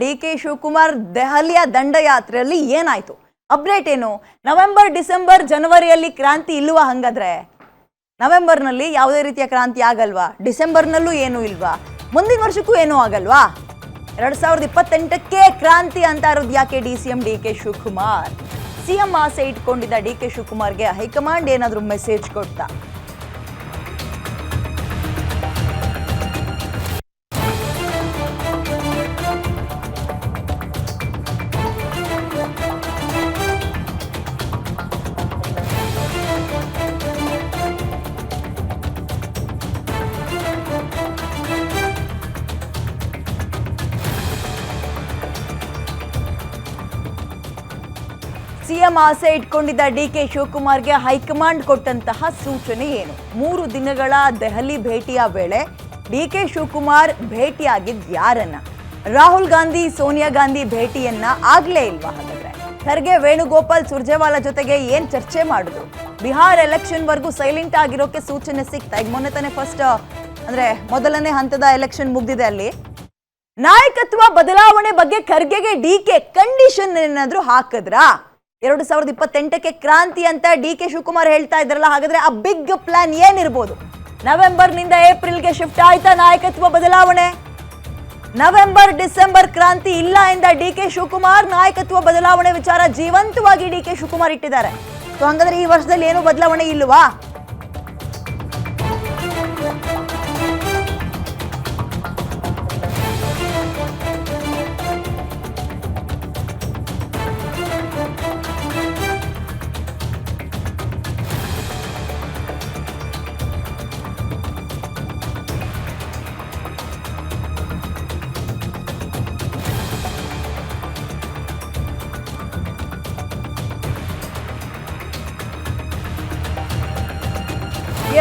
D K Shivakumar ದೆಹಲಿಯ ದಂಡಯಾತ್ರೆಯಲ್ಲಿ ಏನಾಯ್ತು? Update ಏನು? ನವೆಂಬರ್, ಡಿಸೆಂಬರ್, ಜನವರಿಯಲ್ಲಿ ಕ್ರಾಂತಿ ಇಲ್ವಾ ಹಂಗಾದ್ರೆ? ನವೆಂಬರ್ನಲ್ಲಿ ಯಾವುದೇ ರೀತಿಯ ಕ್ರಾಂತಿ ಆಗಲ್ವಾ? ಡಿಸೆಂಬರ್ನಲ್ಲೂ ಏನೂ ಇಲ್ವಾ? ಮುಂದಿನ ವರ್ಷಕ್ಕೂ ಏನೂ ಆಗಲ್ವಾ? ಎರಡ್ ಸಾವಿರದ ಇಪ್ಪತ್ತೆಂಟಕ್ಕೆ ಕ್ರಾಂತಿ ಅಂತ ಇರೋದು ಯಾಕೆ D C M, D K Shivakumar? CM ಆಸೆ ಇಟ್ಕೊಂಡಿದ್ದ ಡಿ ಕೆ ಶಿವಕುಮಾರ್ಗೆ ಹೈಕಮಾಂಡ್ ಏನಾದರೂ ಮೆಸೇಜ್ ಕೊಡ್ತಾ? ಸಿಎಂ ಆಸೆ ಇಟ್ಕೊಂಡಿದ್ದ ಡಿ ಕೆ ಶಿವಕುಮಾರ್ಗೆ ಹೈಕಮಾಂಡ್ ಕೊಟ್ಟಂತಹ ಸೂಚನೆ ಏನು? ಮೂರು ದಿನಗಳ ದೆಹಲಿ ಭೇಟಿಯ ವೇಳೆ ಡಿ ಕೆ ಶಿವಕುಮಾರ್ ಭೇಟಿಯಾಗಿದ್ದ ಯಾರನ್ನ? ರಾಹುಲ್ ಗಾಂಧಿ, ಸೋನಿಯಾ ಗಾಂಧಿ ಭೇಟಿಯನ್ನ ಆಗ್ಲೇ ಇಲ್ವಾ ಹಾಗಾದ್ರೆ? ಖರ್ಗೆ, ವೇಣುಗೋಪಾಲ್, ಸುರ್ಜೇವಾಲಾ ಜೊತೆಗೆ ಏನ್ ಚರ್ಚೆ ಮಾಡುದು? ಬಿಹಾರ್ ಎಲೆಕ್ಷನ್ ವರ್ಗೂ ಸೈಲೆಂಟ್ ಆಗಿರೋಕೆ ಸೂಚನೆ ಸಿಗ್ತಾ ಈಗ ಮೊನ್ನೆ ತಾನೇ ಫಸ್ಟ್ ಅಂದ್ರೆ ಮೊದಲನೇ ಹಂತದ ಎಲೆಕ್ಷನ್ ಮುಗ್ದಿದೆ ಅಲ್ಲಿ. ನಾಯಕತ್ವ ಬದಲಾವಣೆ ಬಗ್ಗೆ ಖರ್ಗೆಗೆ ಡಿ ಕೆ ಕಂಡೀಷನ್ ಏನಾದ್ರೂ ಹಾಕಿದ್ರಾ? ಎರಡು ಸಾವಿರದ ಇಪ್ಪತ್ತೆಂಟಕ್ಕೆ ಕ್ರಾಂತಿ ಅಂತ ಡಿ ಕೆ ಶಿವಕುಮಾರ್ ಹೇಳ್ತಾ ಇದ್ರಲ್ಲ, ಹಾಗಾದ್ರೆ ಆ ಬಿಗ್ ಪ್ಲಾನ್ ಏನಿರ್ಬೋದು? ನವೆಂಬರ್ನಿಂದ ಏಪ್ರಿಲ್ಗೆ ಶಿಫ್ಟ್ ಆಯ್ತಾ ನಾಯಕತ್ವ ಬದಲಾವಣೆ? ನವೆಂಬರ್, ಡಿಸೆಂಬರ್ ಕ್ರಾಂತಿ ಇಲ್ಲ ಎಂದ ಡಿ ಕೆ ಶಿವಕುಮಾರ್ ನಾಯಕತ್ವ ಬದಲಾವಣೆ ವಿಚಾರ ಜೀವಂತವಾಗಿ ಡಿ ಕೆ ಶಿವಕುಮಾರ್ ಇಟ್ಟಿದ್ದಾರೆ. ಸೊ ಹಾಗಾದ್ರೆ ಈ ವರ್ಷದಲ್ಲಿ ಏನು ಬದಲಾವಣೆ ಇಲ್ವಾ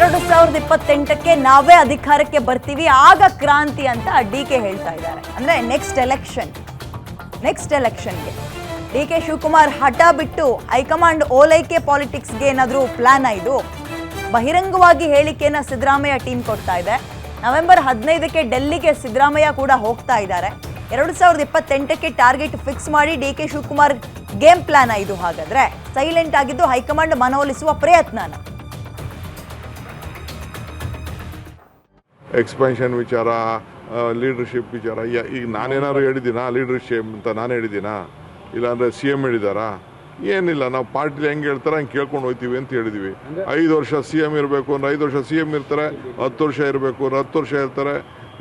ಎರಡು ಸಾವಿರದ ಇಪ್ಪತ್ತೆಂಟಕ್ಕೆ ನಾವೇ ಅಧಿಕಾರಕ್ಕೆ ಬರ್ತೀವಿ. ಆಗ ಕ್ರಾಂತಿ ಅಂತ ಡಿ ಕೆ ಹೇಳ್ತಾ ಇದ್ದಾರೆ. ಅಂದ್ರೆ ನೆಕ್ಸ್ಟ್ ಎಲೆಕ್ಷನ್ ನೆಕ್ಸ್ಟ್ ಎಲೆಕ್ಷನ್ಗೆ ಡಿ ಕೆ ಶಿವಕುಮಾರ್ ಹಠ ಬಿಟ್ಟು ಹೈಕಮಾಂಡ್ ಓಲೈಕೆ ಪಾಲಿಟಿಕ್ಸ್ಗೆ ಏನಾದರೂ ಪ್ಲಾನ್ ಇದು? ಬಹಿರಂಗವಾಗಿ ಹೇಳಿಕೆನ ಸಿದ್ದರಾಮಯ್ಯ ಟೀಮ್ ಕೊಡ್ತಾ ಇದೆ. ನವೆಂಬರ್ ಹದಿನೈದಕ್ಕೆ ಡೆಲ್ಲಿಗೆ ಸಿದ್ದರಾಮಯ್ಯ ಕೂಡ ಹೋಗ್ತಾ ಇದ್ದಾರೆ. ಎರಡು ಸಾವಿರದ ಇಪ್ಪತ್ತೆಂಟಕ್ಕೆ ಟಾರ್ಗೆಟ್ ಫಿಕ್ಸ್ ಮಾಡಿ D K Shivakumar game plan ಇದು ಹಾಗಾದ್ರೆ? ಸೈಲೆಂಟ್ ಆಗಿದ್ದು ಹೈಕಮಾಂಡ್ ಮನವೊಲಿಸುವ ಪ್ರಯತ್ನನ. ಎಕ್ಸ್ಪೆನ್ಷನ್ ವಿಚಾರ ಲೀಡರ್ಶಿಪ್ ವಿಚಾರ ಈಗ ನಾನೇನಾದ್ರು ಹೇಳಿದ್ದೀನಾ? ಲೀಡರ್ಶಿಪ್ ಅಂತ ನಾನು ಹೇಳಿದ್ದೀನಾ? ಇಲ್ಲಾಂದ್ರೆ ಸಿ ಎಂ ಹೇಳಿದಾರಾ ಏನಿಲ್ಲ ನಾವು ಪಾರ್ಟಿಲಿ ಹೆಂಗೆ ಹೇಳ್ತಾರೆ ಹಂಗೆ ಕೇಳ್ಕೊಂಡು ಹೋಗ್ತೀವಿ ಅಂತ ಹೇಳಿದ್ವಿ. ಐದು ವರ್ಷ ಸಿ ಎಂ ಇರಬೇಕು ಅಂದ್ರೆ ಐದು ವರ್ಷ ಸಿ ಎಂ ಇರ್ತಾರೆ ಹತ್ತು ವರ್ಷ ಇರಬೇಕು ಅಂದ್ರೆ ಹತ್ತು ವರ್ಷ ಇರ್ತಾರೆ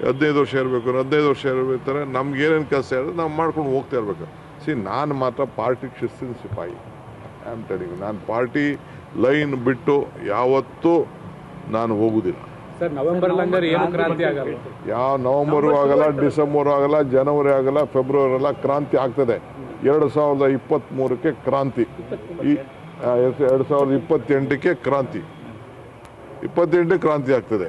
ಹದಿನೈದು ವರ್ಷ ಇರಬೇಕು ಅಂದ್ರೆ ಹದಿನೈದು ವರ್ಷ ಇರ್ತಾರೆ. ನಮ್ಗೆ ಏನೇನು ಕೆಲಸ ಹೇಳಿದ್ರೆ ನಾವು ಮಾಡ್ಕೊಂಡು ಹೋಗ್ತಾ ಇರಬೇಕು. ಸಿ ನಾನು ಮಾತ್ರ ಪಾರ್ಟಿ ಶಿಸ್ತಿನ ಸಿಪಾಯಿ. ಐ ಆಮ್ ಟೆಲಿಂಗ್ ನಾನು ಪಾರ್ಟಿ ಲೈನ್ ಬಿಟ್ಟು ಯಾವತ್ತೂ ನಾನು ಹೋಗುವುದಿಲ್ಲ ಸರ್ ನವೆಂಬರ್ ಹಂಗಾರೆ ಏನು ಕ್ರಾಂತಿ ಆಗಲ್ಲ? ಯಾವ ನವೆಂಬರು ಆಗಲ್ಲ ಡಿಸೆಂಬರ್ ಆಗಲ್ಲ ಜನವರಿ ಆಗಲ್ಲ ಫೆಬ್ರವರಿ ಎಲ್ಲ ಕ್ರಾಂತಿ ಆಗ್ತದೆ. ಎರಡು ಸಾವಿರದ ಇಪ್ಪತ್ತ್ಮೂರಕ್ಕೆ ಕ್ರಾಂತಿ. ಈ ಎರಡು ಸಾವಿರದ ಇಪ್ಪತ್ತೆಂಟಕ್ಕೆ ಕ್ರಾಂತಿ. ಇಪ್ಪತ್ತೆಂಟಕ್ಕೆ ಕ್ರಾಂತಿ ಆಗ್ತದೆ.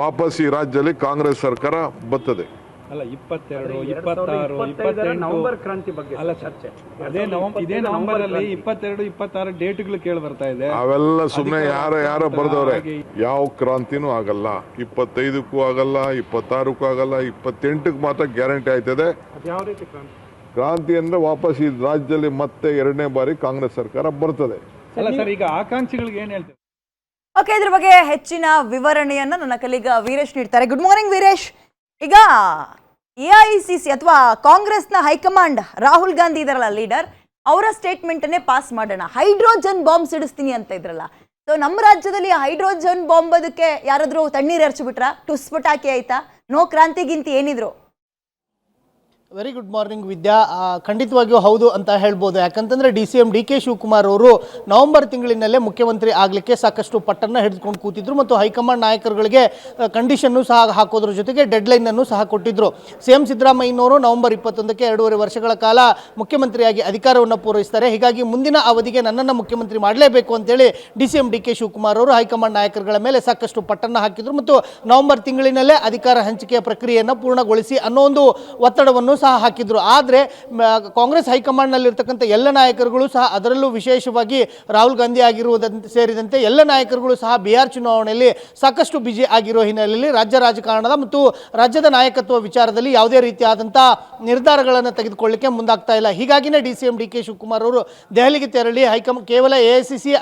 ವಾಪಸ್ ಈ ರಾಜ್ಯದಲ್ಲಿ ಕಾಂಗ್ರೆಸ್ ಸರ್ಕಾರ ಬರ್ತದೆ. ಅಲ್ಲ ಇಪ್ಪತ್ತೆರಡು ಇಪ್ಪತ್ತಾರು ಇಪ್ಪತ್ತೆಂಟು. ನವೆಂಬರ್ ಕ್ರಾಂತಿ ಬಗ್ಗೆ ಅಲ್ಲ ಚರ್ಚೆ. ಅದೇ ನವೆಂಬರ್ ಇದೇ ನವೆಂಬರ್ ಅಲ್ಲಿ ಇಪ್ಪತ್ತೆರಡು ಇಪ್ಪತ್ತಾರು ಡೇಟ್ಗಳು ಕೇಳಿ ಬರ್ತಾ ಇದೆ. ಅವೆಲ್ಲ ಸುಮ್ಮನೆ ಯಾರ ಯಾರ ಬರ್ದವ್ರೆ. ಯಾವ ಕ್ರಾಂತಿನೂ ಆಗಲ್ಲ. ಇಪ್ಪತ್ತೈದಕ್ಕೂ ಆಗಲ್ಲ ಇಪ್ಪತ್ತಾರಕ್ಕೂ ಆಗಲ್ಲ ಇಪ್ಪತ್ತೆಂಟಕ್ಕೆ ಮಾತ್ರ ಗ್ಯಾರಂಟಿ ಆಯ್ತದೆ ಯಾವ ರೀತಿ ಕ್ರಾಂತಿ? ಕ್ರಾಂತಿ ಅಂದ್ರೆ ವಾಪಸ್ ಈ ರಾಜ್ಯದಲ್ಲಿ ಮತ್ತೆ ಎರಡನೇ ಬಾರಿ ಕಾಂಗ್ರೆಸ್ ಸರ್ಕಾರ ಬರ್ತದೆ. ಅಲ್ಲ ಸರ್ ಈಗ ಆಕಾಂಕ್ಷಿಗಳಿಗೆ ಏನ್ ಹೇಳ್ತೀವಿ ಓಕೆ ಇದ್ರ ಬಗ್ಗೆ ಹೆಚ್ಚಿನ ವಿವರಣೆಯನ್ನ ನನ್ನ ಕಲೀಗ ವೀರೇಶ್ ನೀಡ್ತಾರೆ. Good morning Veeresh. ಈಗ ಎ ಐ ಸಿ ಸಿ ಅಥವಾ ಕಾಂಗ್ರೆಸ್ನ ಹೈಕಮಾಂಡ್ ರಾಹುಲ್ ಗಾಂಧಿ ಇದರಲ್ಲ ಲೀಡರ್, ಅವರ ಸ್ಟೇಟ್ಮೆಂಟನ್ನೇ ಪಾಸ್ ಮಾಡೋಣ. ಹೈಡ್ರೋಜನ್ ಬಾಂಬ್ ಸಿಡಿಸ್ತೀನಿ ಅಂತ ಇದ್ರಲ್ಲ. ಸೊ ನಮ್ಮ ರಾಜ್ಯದಲ್ಲಿ ಹೈಡ್ರೋಜನ್ ಬಾಂಬ್ ಅದಕ್ಕೆ ಯಾರಾದರೂ ತಣ್ಣೀರು ಎರಚಿಬಿಟ್ರ? ಟುಸ್ ಪಟಾಕಿ ಆಯ್ತಾ? ನೋ ಕ್ರಾಂತಿಗಿಂತ ಏನಿದ್ರು? Very good morning Vidya. ಖಂಡಿತವಾಗಿಯೂ ಹೌದು ಅಂತ ಹೇಳ್ಬೋದು. ಯಾಕಂತಂದರೆ D C M D K Shivakumar ಅವರು ನವೆಂಬರ್ ತಿಂಗಳಿನಲ್ಲೇ ಮುಖ್ಯಮಂತ್ರಿ ಆಗಲಿಕ್ಕೆ ಸಾಕಷ್ಟು ಪಟ್ಟನ್ನು ಹಿಡಿದುಕೊಂಡು ಕೂತಿದ್ರು ಮತ್ತು ಹೈಕಮಾಂಡ್ ನಾಯಕರುಗಳಿಗೆ ಕಂಡೀಷನ್ನು ಸಹ ಹಾಕೋದ್ರ ಜೊತೆಗೆ ಡೆಡ್ಲೈನನ್ನು ಸಹ ಕೊಟ್ಟಿದ್ದರು ಸಿ ಎಂ ಸಿದ್ದರಾಮಯ್ಯನವರು ನವೆಂಬರ್ ಇಪ್ಪತ್ತೊಂದಕ್ಕೆ ಎರಡೂವರೆ ವರ್ಷಗಳ ಕಾಲ ಮುಖ್ಯಮಂತ್ರಿಯಾಗಿ ಅಧಿಕಾರವನ್ನು ಪೂರೈಸ್ತಾರೆ. ಹೀಗಾಗಿ ಮುಂದಿನ ಅವಧಿಗೆ ನನ್ನನ್ನು ಮುಖ್ಯಮಂತ್ರಿ ಮಾಡಲೇಬೇಕು ಅಂತೇಳಿ D C M D K Shivakumar ಅವರು ಹೈಕಮಾಂಡ್ ನಾಯಕರುಗಳ ಮೇಲೆ ಸಾಕಷ್ಟು ಪಟ್ಟನ್ನು ಹಾಕಿದರು ಮತ್ತು ನವೆಂಬರ್ ತಿಂಗಳಿನಲ್ಲೇ ಅಧಿಕಾರ ಹಂಚಿಕೆಯ ಪ್ರಕ್ರಿಯೆಯನ್ನು ಪೂರ್ಣಗೊಳಿಸಿ ಅನ್ನೋ ಒಂದು ಒತ್ತಡವನ್ನು ಸಹ ಹಾಕಿದ್ರು. ಆದರೆ ಕಾಂಗ್ರೆಸ್ ಹೈಕಮಾಂಡ್ನಲ್ಲಿರ್ತಕ್ಕಂಥ ಎಲ್ಲ ನಾಯಕರುಗಳು ಸಹ ಅದರಲ್ಲೂ ವಿಶೇಷವಾಗಿ ರಾಹುಲ್ ಗಾಂಧಿ ಆಗಿರುವುದಂತೆ ಸೇರಿದಂತೆ ಎಲ್ಲ ನಾಯಕರುಗಳು ಸಹ ಬಿಹಾರ್ ಚುನಾವಣೆಯಲ್ಲಿ ಸಾಕಷ್ಟು ಬಿಜಿ ಆಗಿರೋ ಹಿನ್ನೆಲೆಯಲ್ಲಿ ರಾಜ್ಯ ರಾಜಕಾರಣದ ಮತ್ತು ರಾಜ್ಯದ ನಾಯಕತ್ವ ವಿಚಾರದಲ್ಲಿ ಯಾವುದೇ ರೀತಿಯಾದಂಥ ನಿರ್ಧಾರಗಳನ್ನು ತೆಗೆದುಕೊಳ್ಳಿಕ್ಕೆ ಮುಂದಾಗ್ತಾ ಇಲ್ಲ. ಹೀಗಾಗಿನೇ D C M, D K Shivakumar ಅವರು ದೆಹಲಿಗೆ ತೆರಳಿ ಹೈಕಮ್, ಕೇವಲ ಎ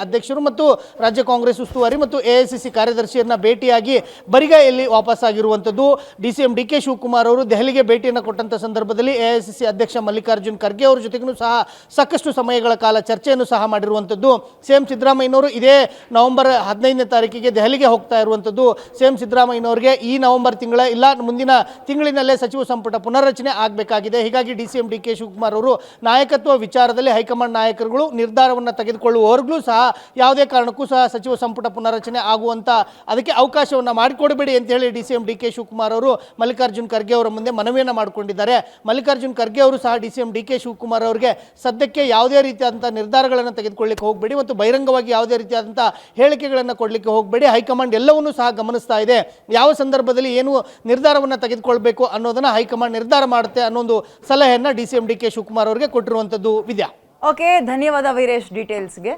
ಅಧ್ಯಕ್ಷರು ಮತ್ತು ರಾಜ್ಯ ಕಾಂಗ್ರೆಸ್ ಉಸ್ತುವಾರಿ ಮತ್ತು ಎ ಕಾರ್ಯದರ್ಶಿಯನ್ನು ಭೇಟಿಯಾಗಿ ಬರಿಗೈಯಲ್ಲಿ ವಾಪಸ್ಸಾಗಿರುವಂಥದ್ದು. D C M, D K Shivakumar ಅವರು ದೆಹಲಿಗೆ ಭೇಟಿಯನ್ನು ಕೊಟ್ಟಂಥ ಸಂದರ್ಭದಲ್ಲಿ ಎ ಐ ಸಿ ಸಿ ಅಧ್ಯಕ್ಷ ಮಲ್ಲಿಕಾರ್ಜುನ್ ಖರ್ಗೆ ಅವರ ಜೊತೆಗೂ ಸಹ ಸಾಕಷ್ಟು ಸಮಯಗಳ ಕಾಲ ಚರ್ಚೆಯನ್ನು ಸಹ ಮಾಡಿರುವಂಥದ್ದು. ಸಿ ಎಂ ಸಿದ್ದರಾಮಯ್ಯನವರು ಇದೇ ನವೆಂಬರ್ ಹದಿನೈದನೇ ತಾರೀಕಿಗೆ ದೆಹಲಿಗೆ ಹೋಗ್ತಾ ಇರುವಂಥದ್ದು. ಸಿ ಎಂ ಸಿದ್ದರಾಮಯ್ಯನವರಿಗೆ ಈ ನವೆಂಬರ್ ತಿಂಗಳ ಇಲ್ಲ, ಮುಂದಿನ ತಿಂಗಳಿನಲ್ಲೇ ಸಚಿವ ಸಂಪುಟ ಪುನರ್ರಚನೆ ಆಗಬೇಕಾಗಿದೆ. ಹೀಗಾಗಿ D C M D K Shivakumar ಅವರು ನಾಯಕತ್ವ ವಿಚಾರದಲ್ಲಿ ಹೈಕಮಾಂಡ್ ನಾಯಕರುಗಳು ನಿರ್ಧಾರವನ್ನು ತೆಗೆದುಕೊಳ್ಳುವವರೆಗೂ ಸಹ ಯಾವುದೇ ಕಾರಣಕ್ಕೂ ಸಹ ಸಚಿವ ಸಂಪುಟ ಪುನರ್ರಚನೆ ಆಗುವಂಥ ಅದಕ್ಕೆ ಅವಕಾಶವನ್ನು ಮಾಡಿಕೊಡಬೇಡಿ ಅಂತ ಹೇಳಿ D C M D K Shivakumar ಅವರು ಮಲ್ಲಿಕಾರ್ಜುನ್ ಖರ್ಗೆ ಅವರ ಮುಂದೆ ಮನವಿಯನ್ನು ಮಾಡಿಕೊಂಡಿದ್ದಾರೆ. ಮಲ್ಲಿಕಾರ್ಜುನ್ ಖರ್ಗೆ ಅವರು ಸಹ D C M D K Shivakumar ಅವರಿಗೆ ಸದ್ಯಕ್ಕೆ ಯಾವುದೇ ರೀತಿಯಾದಂಥ ನಿರ್ಧಾರಗಳನ್ನು ತೆಗೆದುಕೊಳ್ಳಿಕ್ಕೆ ಹೋಗಬೇಡಿ ಮತ್ತು ಬಹಿರಂಗವಾಗಿ ಯಾವುದೇ ರೀತಿಯಾದಂಥ ಹೇಳಿಕೆಗಳನ್ನು ಕೊಡಲಿಕ್ಕೆ ಹೋಗಬೇಡಿ. ಹೈಕಮಾಂಡ್ ಎಲ್ಲವನ್ನೂ ಸಹ ಗಮನಿಸ್ತಾ ಇದೆ. ಯಾವ ಸಂದರ್ಭದಲ್ಲಿ ಏನು ನಿರ್ಧಾರವನ್ನು ತೆಗೆದುಕೊಳ್ಬೇಕು ಅನ್ನೋದನ್ನು ಹೈಕಮಾಂಡ್ ನಿರ್ಧಾರ ಮಾಡುತ್ತೆ ಅನ್ನೋ ಒಂದು ಸಲಹೆಯನ್ನು D C M D K Shivakumar ಅವರಿಗೆ ಕೊಟ್ಟಿರುವಂಥದ್ದು ವಿದ್ಯಾ. ಓಕೆ, ಧನ್ಯವಾದ ವೀರೇಶ್ ಡೀಟೇಲ್ಸ್ಗೆ.